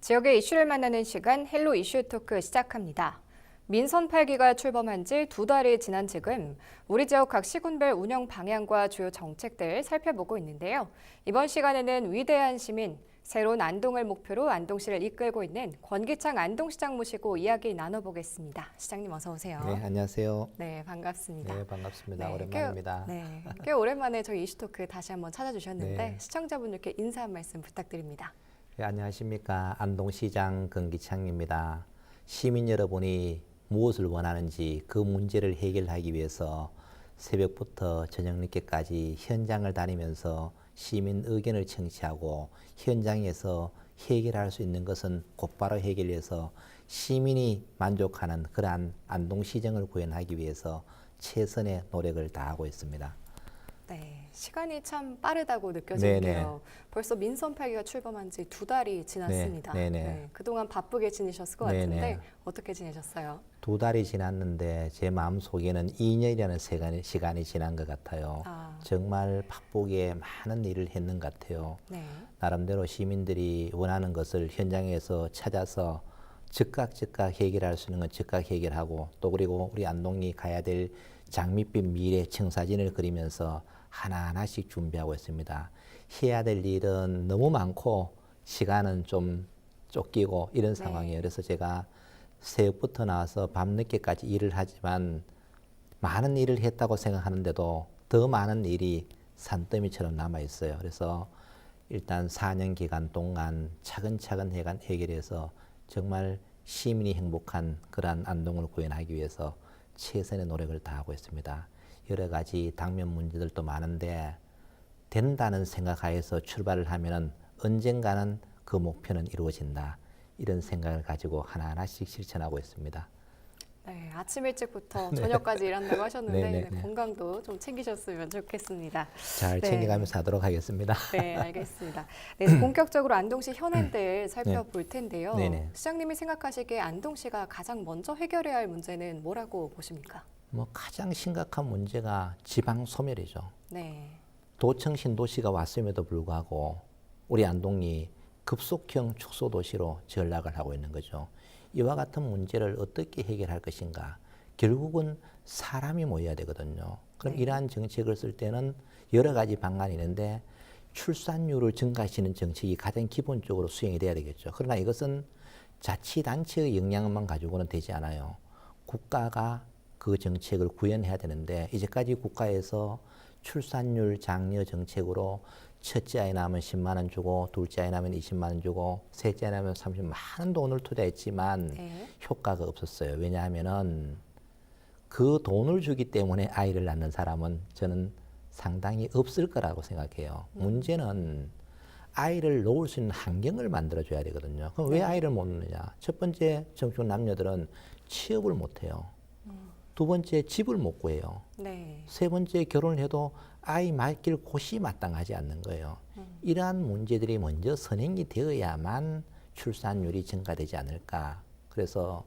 지역의 이슈를 만나는 시간 헬로 이슈 토크 시작합니다. 민선 8기가 출범한 지 두 달이 지난 지금 우리 지역 각 시군별 운영 방향과 주요 정책들 살펴보고 있는데요. 이번 시간에는 위대한 시민, 새로운 안동을 목표로 안동시를 이끌고 있는 권기창 안동시장 모시고 이야기 나눠보겠습니다. 시장님 어서 오세요. 네, 안녕하세요. 네, 반갑습니다. 네, 반갑습니다. 네, 오랜만입니다. 꽤, 네, 꽤 오랜만에 저희 이슈 토크 다시 한번 찾아주셨는데 네. 시청자분들께 인사 한 말씀 부탁드립니다. 네, 안녕하십니까. 안동시장 권기창입니다. 시민 여러분이 무엇을 원하는지 그 문제를 해결하기 위해서 새벽부터 저녁 늦게까지 현장을 다니면서 시민 의견을 청취하고 현장에서 해결할 수 있는 것은 곧바로 해결해서 시민이 만족하는 그러한 안동시정을 구현하기 위해서 최선의 노력을 다하고 있습니다. 네, 시간이 참 빠르다고 느껴지는데요. 네네. 벌써 민선 8기가 출범한 지 두 달이 지났습니다. 네, 네 네. 그동안 바쁘게 지내셨을 것 네네. 같은데 어떻게 지내셨어요? 두 달이 지났는데 제 마음 속에는 2년이라는 시간이, 시간이 지난 것 같아요. 아. 정말 바쁘게 많은 일을 했는 것 같아요. 네. 나름대로 시민들이 원하는 것을 현장에서 찾아서 즉각 즉각 해결할 수 있는 건 즉각 해결하고 또 그리고 우리 안동이 가야 될 장밋빛 미래 청사진을 그리면서 하나하나씩 준비하고 있습니다. 해야 될 일은 너무 많고 시간은 좀 쫓기고 이런 네. 상황이에요. 그래서 제가 새벽부터 나와서 밤늦게까지 일을 하지만 많은 일을 했다고 생각하는데도 더 많은 일이 산더미처럼 남아 있어요. 그래서 일단 4년 기간 동안 차근차근 해간 해결해서 정말 시민이 행복한 그러한 안동을 구현하기 위해서 최선의 노력을 다하고 있습니다. 여러 가지 당면 문제들도 많은데 된다는 생각하에서 출발을 하면은 언젠가는 그 목표는 이루어진다. 이런 생각을 가지고 하나하나씩 실천하고 있습니다. 네, 아침 일찍부터 저녁까지 일한다고 하셨는데 네, 네, 네, 네. 건강도 좀 챙기셨으면 좋겠습니다. 잘 네. 챙겨가면서 하도록 하겠습니다. 네, 알겠습니다. 네, 본격적으로 안동시 현안들 살펴볼 텐데요. 네 네. 시장님이 생각하시기에 안동시가 가장 먼저 해결해야 할 문제는 뭐라고 보십니까? 뭐 가장 심각한 문제가 지방 소멸이죠. 네. 도청 신도시가 왔음에도 불구하고 우리 안동이 급속형 축소 도시로 전락을 하고 있는 거죠. 이와 같은 문제를 어떻게 해결할 것인가? 결국은 사람이 모여야 되거든요. 그럼 네. 이러한 정책을 쓸 때는 여러 가지 방안이 있는데 출산율을 증가시키는 정책이 가장 기본적으로 수행이 돼야 되겠죠. 그러나 이것은 자치단체의 역량만 가지고는 되지 않아요. 국가가 그 정책을 구현해야 되는데 이제까지 국가에서 출산율 장려 정책으로 첫째 아이 낳으면 10만 원 주고 둘째 아이 낳으면 20만 원 주고 셋째 아이 낳으면 30만 많은 돈을 투자했지만 네. 효과가 없었어요. 왜냐하면은 그 돈을 주기 때문에 아이를 낳는 사람은 저는 상당히 없을 거라고 생각해요. 문제는 아이를 놓을 수 있는 환경을 만들어 줘야 되거든요. 그럼 왜 아이를 못 낳느냐? 첫 번째 정충 남녀들은 취업을 못 해요. 두 번째 집을 못 구해요. 네. 세 번째 결혼을 해도 아이 맡길 곳이 마땅하지 않는 거예요. 이러한 문제들이 먼저 선행이 되어야만 출산율이 증가되지 않을까. 그래서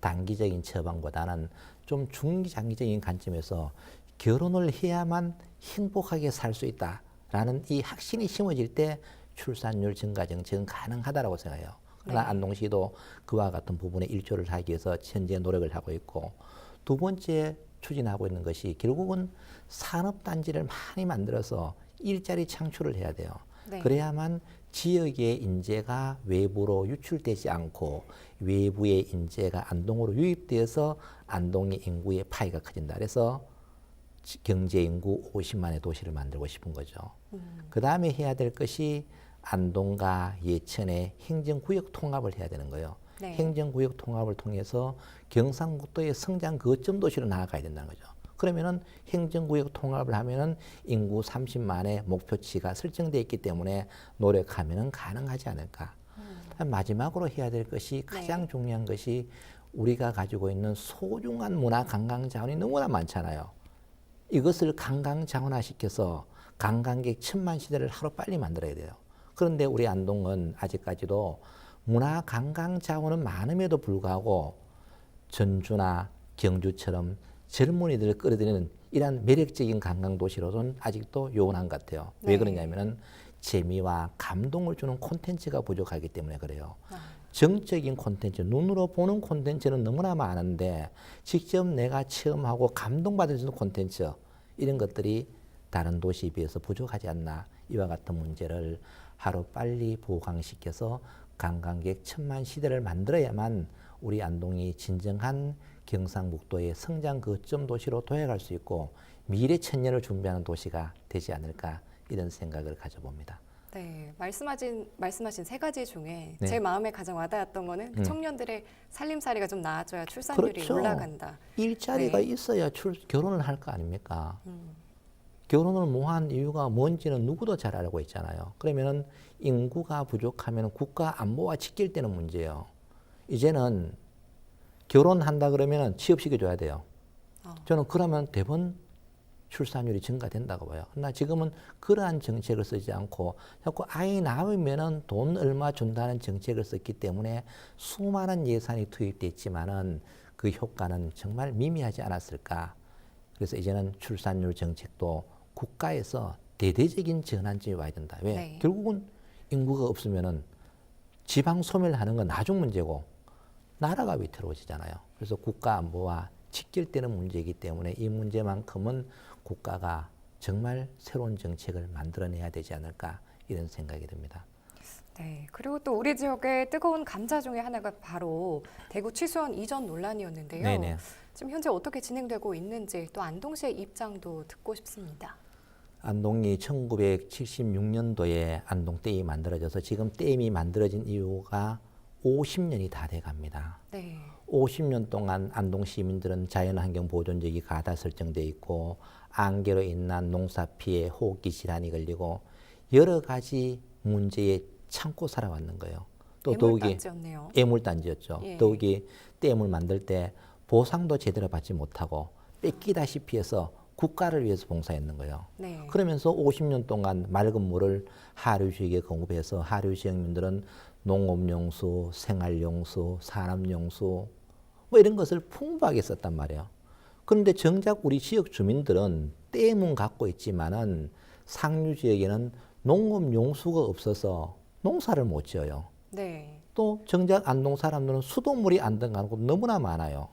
단기적인 처방보다는 좀 중장기적인 관점에서 결혼을 해야만 행복하게 살 수 있다라는 이 확신이 심어질 때 출산율 증가 정책은 가능하다라고 생각해요. 그러나 네. 안동시도 그와 같은 부분에 일조를 하기 위해서 현재 노력을 하고 있고 두 번째 추진하고 있는 것이 결국은 산업단지를 많이 만들어서 일자리 창출을 해야 돼요. 네. 그래야만 지역의 인재가 외부로 유출되지 않고 외부의 인재가 안동으로 유입되어서 안동의 인구의 파이가 커진다. 그래서 지- 경제 인구 50만의 도시를 만들고 싶은 거죠. 그 다음에 해야 될 것이 안동과 예천의 행정구역 통합을 해야 되는 거예요. 네. 행정구역 통합을 통해서 경상북도의 성장 거점 도시로 나아가야 된다는 거죠. 그러면은 행정구역 통합을 하면은 인구 30만의 목표치가 설정되어 있기 때문에 노력하면은 가능하지 않을까. 마지막으로 해야 될 것이 가장 중요한 것이 우리가 가지고 있는 소중한 문화 관광 자원이 너무나 많잖아요. 이것을 관광 자원화 시켜서 관광객 천만 시대를 하루 빨리 만들어야 돼요. 그런데 우리 안동은 아직까지도 문화 관광 자원은 많음에도 불구하고 전주나 경주처럼 젊은이들을 끌어들이는 이러한 매력적인 관광 도시로는 아직도 요원한 것 같아요. 네. 왜 그러냐면은 재미와 감동을 주는 콘텐츠가 부족하기 때문에 그래요. 아, 정적인 콘텐츠, 눈으로 보는 콘텐츠는 너무나 많은데 직접 내가 체험하고 감동받을 수 있는 콘텐츠 이런 것들이 다른 도시에 비해서 부족하지 않나 이와 같은 문제를 하루 빨리 보강시켜서 관광객 천만 시대를 만들어야만 우리 안동이 진정한 경상북도의 성장 거점 도시로 도약할 수 있고 미래 천년을 준비하는 도시가 되지 않을까 이런 생각을 가져봅니다. 네, 말씀하신 말씀하신 세 가지 중에 네. 제 마음에 가장 와닿았던 거는 그 음. 청년들의 살림살이가 좀 나아져야 출산율이 그렇죠. 올라간다. 일자리가 네. 있어야 출, 결혼을 할 거 아닙니까? 음, 결혼을 못한 이유가 뭔지는 누구도 잘 알고 있잖아요. 그러면은 인구가 부족하면 국가 안보와 직결되는 문제예요. 이제는 결혼한다 그러면은 취업시켜 줘야 돼요. 어. 저는 그러면 대번 출산율이 증가된다고 봐요. 나 지금은 그러한 정책을 쓰지 않고 자꾸 아이 낳으면은 돈 얼마 준다는 정책을 썼기 때문에 수많은 예산이 투입돼 있지만은 그 효과는 정말 미미하지 않았을까. 그래서 이제는 출산율 정책도 국가에서 대대적인 전환점이 와야 된다. 왜? 네. 결국은 인구가 없으면은 지방 소멸하는 건 나중 문제고 나라가 위태로워지잖아요. 그래서 국가 안보와 직결되는 문제이기 때문에 이 문제만큼은 국가가 정말 새로운 정책을 만들어내야 되지 않을까 이런 생각이 듭니다. 네, 그리고 또 우리 지역의 뜨거운 감자 중에 하나가 바로 대구 취수원 이전 논란이었는데요. 네네. 지금 현재 어떻게 진행되고 있는지 또 안동시의 입장도 듣고 싶습니다. 안동이 1976년도에 안동댐이 만들어져서 지금 댐이 만들어진 이유가 50년이 다 돼 갑니다. 네, 50년 동안 안동 시민들은 자연환경 보존지역이 가다 설정돼 있고 안개로 인한 농사 피해 호흡기 질환이 걸리고 여러 가지 문제에 참고 살아왔는 거예요. 또 더욱이. 애물단지였죠. 예. 더욱이 댐을 만들 때 보상도 제대로 받지 못하고 뺏기다시피 해서 국가를 위해서 봉사했는 거예요. 네, 그러면서 50년 동안 맑은 물을 하류 지역에 공급해서 하류 지역민들은 농업용수, 생활용수, 산업용수 뭐 이런 것을 풍부하게 썼단 말이에요. 그런데 정작 우리 지역 주민들은 댐은 갖고 있지만은 상류 지역에는 농업용수가 없어서 농사를 못 지어요. 네, 또 정작 안동 사람들은 수돗물이 안등가는 곳 너무나 많아요.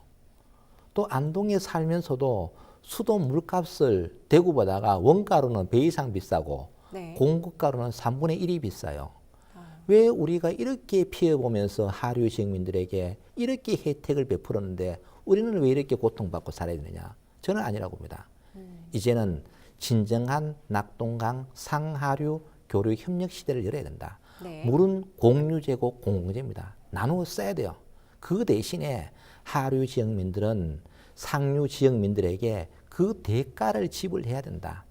또 안동에 살면서도 수도 물값을 대구보다가 원가로는 배 이상 비싸고 네. 공급가로는 3분의 1이 비싸요. 아, 왜 우리가 이렇게 피해보면서 하류 지역민들에게 이렇게 혜택을 베풀었는데 우리는 왜 이렇게 고통받고 살아야 되느냐? 저는 아니라고 봅니다. 음, 이제는 진정한 낙동강 상하류 교류 협력 시대를 열어야 된다. 네. 물은 공유제고 공공재입니다. 나누어 써야 돼요. 그 대신에 하류 지역민들은 상류 지역민들에게 그 대가를 지불해야 된다.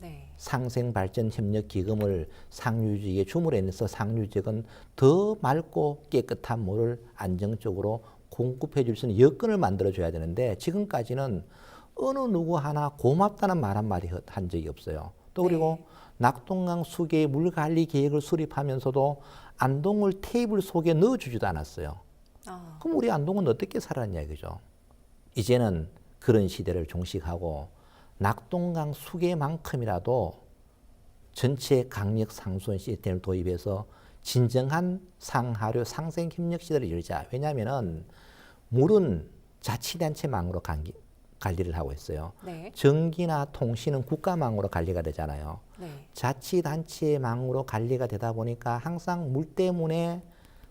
네. 상생발전협력기금을 상류 지역에 주물해내서 상류 지역은 더 맑고 깨끗한 물을 안정적으로 공급해 줄 수 있는 여건을 만들어 줘야 되는데 지금까지는 어느 누구 하나 고맙다는 말 한마디 한 적이 없어요. 또 그리고 네. 낙동강 수계의 물관리 계획을 수립하면서도 안동을 테이블 속에 넣어주지도 않았어요. 아, 그럼 우리 안동은 어떻게 살았냐 이거죠. 이제는 그런 시대를 종식하고 낙동강 수계만큼이라도 전체 강력 상수원 시스템을 도입해서 진정한 상하류 상생 협력 시대를 열자. 왜냐하면은 물은 자치단체망으로 관리, 관리를 하고 있어요. 네, 전기나 통신은 국가망으로 관리가 되잖아요. 네. 자치단체망으로 관리가 되다 보니까 항상 물 때문에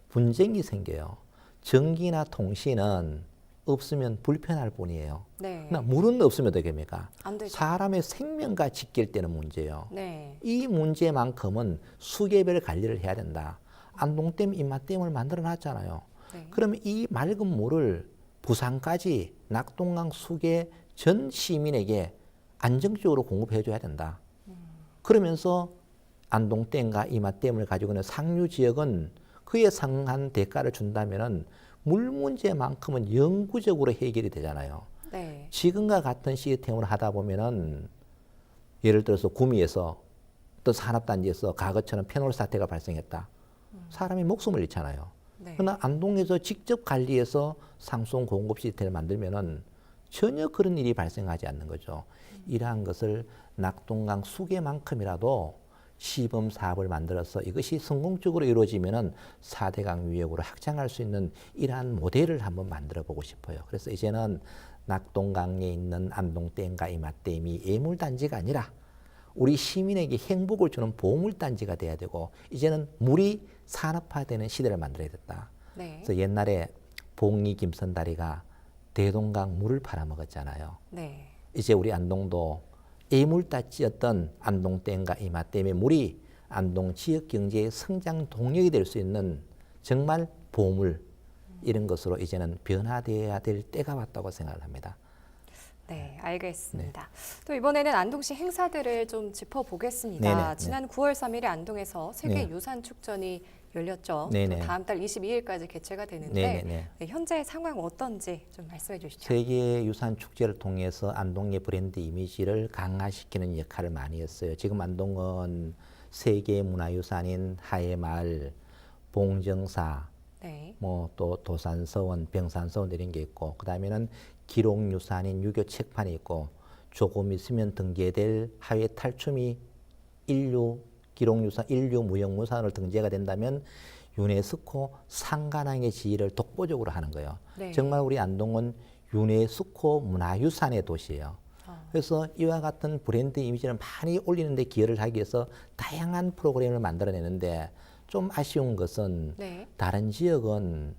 분쟁이 생겨요. 전기나 통신은 없으면 불편할 뿐이에요. 네. 그러나 물은 없으면 되겠습니까? 안 되죠. 사람의 생명과 직결 되는 문제예요. 네. 이 문제만큼은 수개별 관리를 해야 된다. 안동댐, 임마댐을 만들어 놨잖아요. 네. 그러면 이 맑은 물을 부산까지 낙동강 수계 전 시민에게 안정적으로 공급해 줘야 된다. 그러면서 안동댐과 이마댐을 가지고 있는 상류 지역은 그에 상한 대가를 준다면은 물 문제만큼은 영구적으로 해결이 되잖아요. 네. 지금과 같은 시스템을 하다 보면은 예를 들어서 구미에서 또 산업단지에서 과거처럼 페놀 사태가 발생했다. 사람이 목숨을 잃잖아요. 네. 그러나 안동에서 직접 관리해서 상수원 공급 시스템을 만들면은 전혀 그런 일이 발생하지 않는 거죠. 이러한 것을 낙동강 수계만큼이라도 시범 사업을 만들어서 이것이 성공적으로 이루어지면은 4대강 유역으로 확장할 수 있는 이러한 모델을 한번 만들어 보고 싶어요. 그래서 이제는 낙동강에 있는 안동댐과 이마댐이 예물단지가 아니라 우리 시민에게 행복을 주는 보물단지가 돼야 되고 이제는 물이 산업화되는 시대를 만들어야 됐다. 네. 그래서 옛날에 봉이 김선다리가 대동강 물을 팔아먹었잖아요. 네. 이제 우리 안동도 예물단지였던 안동댐과 이마댐의 물이 안동 지역 경제의 성장 동력이 될 수 있는 정말 보물 이런 것으로 이제는 변화되어야 될 때가 왔다고 생각을 합니다. 네, 알겠습니다. 또 이번에는 안동시 행사들을 좀 짚어보겠습니다. 네네, 네. 지난 9월 3일에 안동에서 세계 네. 유산 축전이 열렸죠. 네네. 또 다음 달 22일까지 개최가 되는데. 네, 현재 상황 어떤지 좀 말씀해 주시죠. 세계 유산 축제를 통해서 안동의 브랜드 이미지를 강화시키는 역할을 많이 했어요. 지금 안동은 세계 문화유산인 하회마을, 봉정사, 네. 뭐또 도산서원, 병산서원 이런 게 있고 그다음에는 기록유산인 유교 책판이 있고 조금 있으면 등재될 하회 탈춤이 인류 기록유산, 인류 무형문산으로 등재가 된다면 유네스코 상관왕의 지위를 독보적으로 하는 거예요. 네. 정말 우리 안동은 유네스코 문화유산의 도시예요. 어, 그래서 이와 같은 브랜드 이미지를 많이 올리는데 기여를 하기 위해서 다양한 프로그램을 만들어내는데 좀 아쉬운 것은 네. 다른 지역은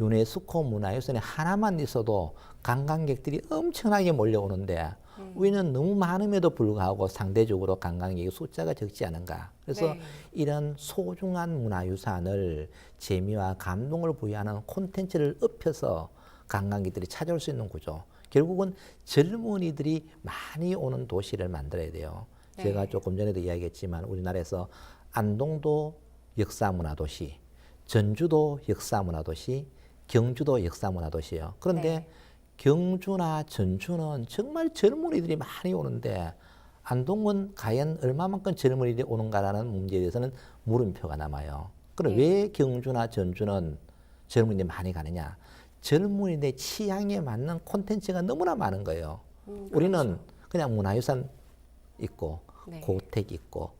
유네스코 문화유산에 하나만 있어도 관광객들이 엄청나게 몰려오는데 우리는 너무 많음에도 불구하고 상대적으로 관광객의 숫자가 적지 않은가. 그래서 네. 이런 소중한 문화유산을 재미와 감동을 부여하는 콘텐츠를 엎혀서 관광객들이 찾아올 수 있는 구조. 결국은 젊은이들이 많이 오는 도시를 만들어야 돼요. 네. 제가 조금 전에도 이야기했지만 우리나라에서 안동도 역사문화도시, 전주도 역사문화도시, 경주도 역사문화도시예요. 그런데 네. 경주나 전주는 정말 젊은이들이 많이 오는데 안동은 과연 얼마만큼 젊은이들이 오는가라는 문제에 대해서는 물음표가 남아요. 그럼 네. 왜 경주나 전주는 젊은이들이 많이 가느냐? 젊은이들의 취향에 맞는 콘텐츠가 너무나 많은 거예요. 음, 우리는 그냥 문화유산 있고 네. 고택 있고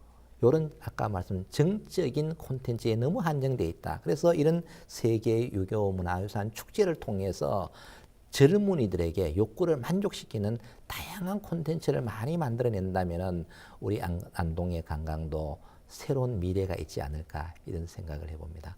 요런 아까 말씀 정적인 콘텐츠에 너무 한정돼 있다. 그래서 이런 세계 유교 문화유산 축제를 통해서 젊은이들에게 욕구를 만족시키는 다양한 콘텐츠를 많이 만들어낸다면은 우리 안, 안동의 관광도 새로운 미래가 있지 않을까 이런 생각을 해봅니다.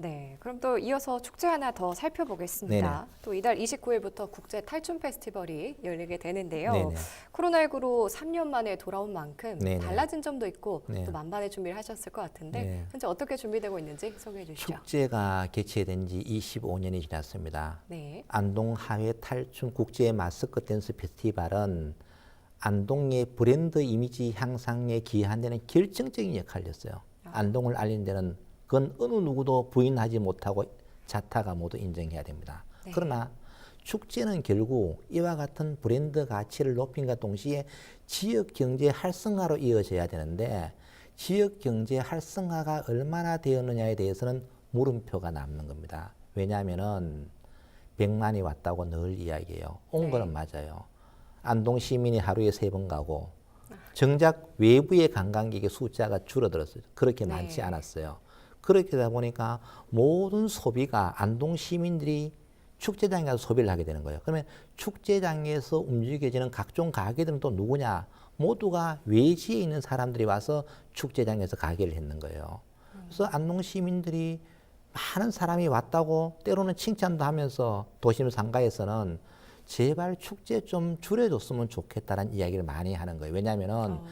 네, 그럼 또 이어서 축제 하나 더 살펴보겠습니다. 네네. 또 이달 29일부터 국제 탈춤 페스티벌이 열리게 되는데요. 네네. 코로나19로 3년 만에 돌아온 만큼 네네. 달라진 점도 있고 네. 또 만반의 준비를 하셨을 것 같은데 네. 현재 어떻게 준비되고 있는지 소개해 주시죠. 축제가 개최된 지 25년이 지났습니다. 네, 안동 하회 탈춤 국제 마스크 댄스 페스티벌은 안동의 브랜드 이미지 향상에 기여한다는 결정적인 역할을 했어요. 안동을 알리는 데는 그건 어느 누구도 부인하지 못하고 자타가 모두 인정해야 됩니다. 네. 그러나 축제는 결국 이와 같은 브랜드 가치를 높임과 동시에 지역 경제 활성화로 이어져야 되는데 지역 경제 활성화가 얼마나 되었느냐에 대해서는 물음표가 남는 겁니다. 왜냐하면은 100만이 왔다고 늘 이야기해요. 온 네. 거는 맞아요. 안동 시민이 하루에 세 번 가고 정작 외부의 관광객의 숫자가 줄어들었어요. 그렇게 네. 많지 않았어요. 그렇게 되다 보니까 모든 소비가 안동 시민들이 축제장에 가서 소비를 하게 되는 거예요. 그러면 축제장에서 움직여지는 각종 가게들은 또 누구냐? 모두가 외지에 있는 사람들이 와서 축제장에서 가게를 했는 거예요. 그래서 안동 시민들이 많은 사람이 왔다고 때로는 칭찬도 하면서 도심 상가에서는 제발 축제 좀 줄여줬으면 좋겠다라는 이야기를 많이 하는 거예요. 왜냐하면은 어,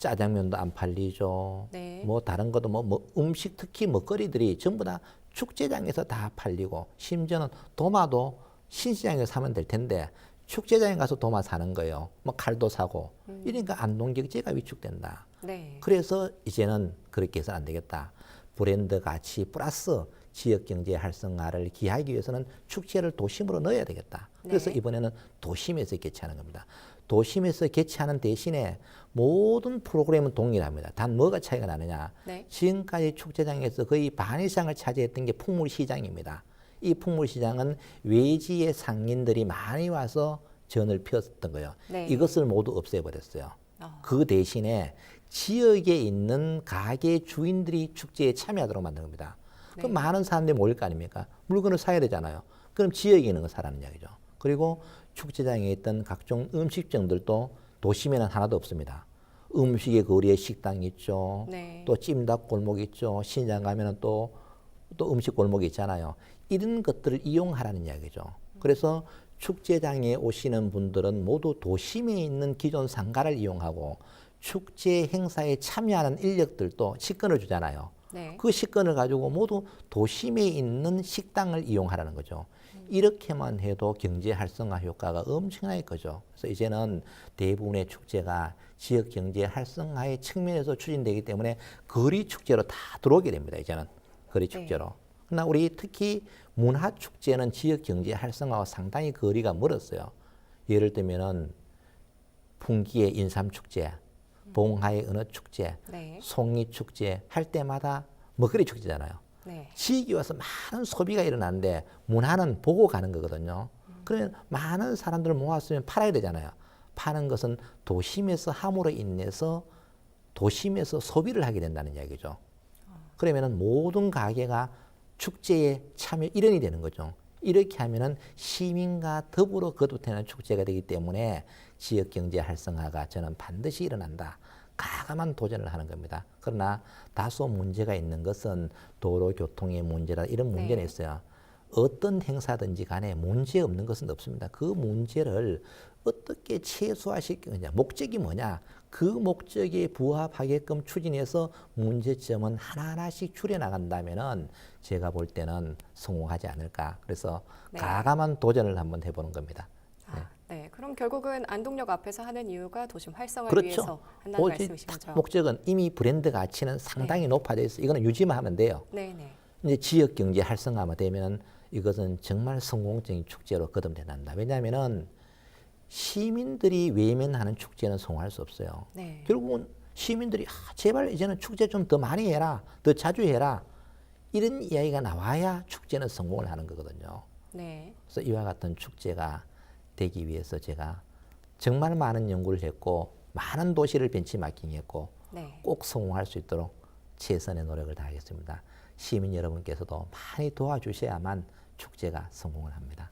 짜장면도 안 팔리죠. 네. 뭐 다른 것도 뭐, 뭐 음식 특히 먹거리들이 전부 다 축제장에서 다 팔리고 심지어는 도마도 신시장에서 사면 될 텐데 축제장에 가서 도마 사는 거예요. 뭐 칼도 사고 이러니까 안동 경제가 위축된다. 네, 그래서 이제는 그렇게 해서는 안 되겠다. 브랜드 가치 플러스 지역 경제 활성화를 기하기 위해서는 축제를 도심으로 넣어야 되겠다. 그래서 네. 이번에는 도심에서 개최하는 겁니다. 도심에서 개최하는 대신에 모든 프로그램은 동일합니다. 단 뭐가 차이가 나느냐? 네. 지금까지 축제장에서 거의 반 이상을 차지했던 게 풍물시장입니다. 이 풍물시장은 외지의 상인들이 많이 와서 전을 피웠던 거예요. 네. 이것을 모두 없애버렸어요. 어, 그 대신에 지역에 있는 가게 주인들이 축제에 참여하도록 만든 겁니다. 네. 그럼 많은 사람들이 모일 거 아닙니까? 물건을 사야 되잖아요. 그럼 지역에 있는 거 사라는 이야기죠. 그리고 축제장에 있던 각종 음식점들도 도심에는 하나도 없습니다. 음식의 거리에 식당 있죠. 네. 또 찜닭 골목 있죠. 신장 가면은 또, 또 음식 골목이 있잖아요. 이런 것들을 이용하라는 이야기죠. 그래서 축제장에 오시는 분들은 모두 도심에 있는 기존 상가를 이용하고 축제 행사에 참여하는 인력들도 식권을 주잖아요. 네. 그 식권을 가지고 모두 도심에 있는 식당을 이용하라는 거죠. 이렇게만 해도 경제 활성화 효과가 엄청날 거죠. 그래서 이제는 대부분의 축제가 지역 경제 활성화의 측면에서 추진되기 때문에 거리 축제로 다 들어오게 됩니다. 이제는 거리 축제로. 그러나 우리 특히 문화 축제는 지역 경제 활성화와 상당히 거리가 멀었어요. 예를 들면은 풍기의 인삼 축제, 봉하의 어느 축제, 네. 송이 축제 할 때마다 먹거리 축제잖아요. 네. 지역이 와서 많은 소비가 일어나는데 문화는 보고 가는 거거든요. 그러면 많은 사람들을 모았으면 팔아야 되잖아요. 파는 것은 도심에서 함으로 인해서 도심에서 소비를 하게 된다는 이야기죠. 그러면은 모든 가게가 축제에 참여 일원이 되는 거죠. 이렇게 하면은 시민과 더불어 거듭되는 축제가 되기 때문에 지역 경제 활성화가 저는 반드시 일어난다. 가감한 도전을 하는 겁니다. 그러나 다소 문제가 있는 것은 도로 교통의 문제라 이런 문제는 네. 있어요. 어떤 행사든지 간에 문제 없는 것은 없습니다. 그 문제를 어떻게 최소화시킬 거냐, 목적이 뭐냐, 그 목적에 부합하게끔 추진해서 문제점은 하나하나씩 줄여나간다면은 제가 볼 때는 성공하지 않을까. 그래서 네. 가감한 도전을 한번 해보는 겁니다. 아, 네. 그럼 결국은 안동역 앞에서 하는 이유가 도심 활성화를 그렇죠. 위해서 한다는 오직 말씀이신 딱 거죠? 목적은 이미 브랜드 가치는 상당히 높아져 있어. 이거는 유지만 하면 돼요. 네, 네. 이제 지역 경제 활성화가 되면 이것은 정말 성공적인 축제로 거듭된다. 왜냐하면은 시민들이 외면하는 축제는 성공할 수 없어요. 네. 결국은 시민들이 아, 제발 이제는 축제 좀 더 많이 해라, 더 자주 해라 이런 이야기가 나와야 축제는 성공을 하는 거거든요. 네. 그래서 이와 같은 축제가 되기 위해서 제가 정말 많은 연구를 했고 많은 도시를 벤치마킹했고 네. 꼭 성공할 수 있도록 최선의 노력을 다하겠습니다. 시민 여러분께서도 많이 도와주셔야만 축제가 성공을 합니다.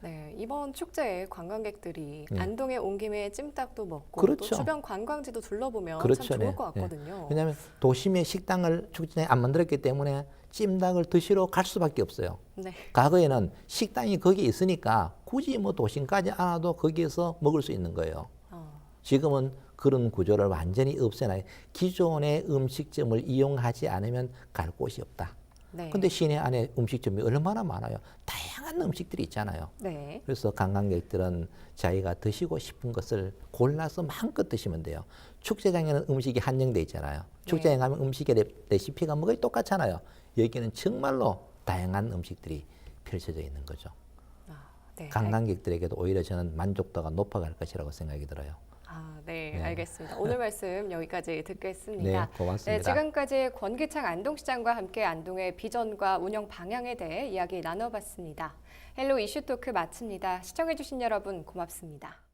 네, 이번 축제에 관광객들이 네. 안동에 온 김에 찜닭도 먹고 그렇죠. 또 주변 관광지도 둘러보면 그렇죠, 참 좋을 네, 것 네. 같거든요. 왜냐하면 도심의 식당을 축제에 안 만들었기 때문에 찜닭을 드시러 갈 수밖에 없어요. 네. 과거에는 식당이 거기 있으니까 굳이 뭐 도심까지 안 와도 거기에서 먹을 수 있는 거예요. 어, 지금은 그런 구조를 완전히 없애놔요. 기존의 음식점을 이용하지 않으면 갈 곳이 없다. 네. 근데 시내 안에 음식점이 얼마나 많아요. 다양한 음식들이 있잖아요. 네. 그래서 관광객들은 자기가 드시고 싶은 것을 골라서 마음껏 드시면 돼요. 축제장에는 음식이 한정돼 있잖아요. 축제장에 네. 가면 음식의 레- 레시피가 뭐가 똑같잖아요. 여기는 정말로 다양한 음식들이 펼쳐져 있는 거죠. 아, 네. 관광객들에게도 오히려 저는 만족도가 높아갈 것이라고 생각이 들어요. 아, 네, 네. 알겠습니다. 오늘 말씀 여기까지 듣겠습니다. 네, 고맙습니다. 네, 지금까지 권기창 안동시장과 함께 안동의 비전과 운영 방향에 대해 이야기 나눠봤습니다. 헬로 이슈 토크 마칩니다. 시청해주신 여러분 고맙습니다.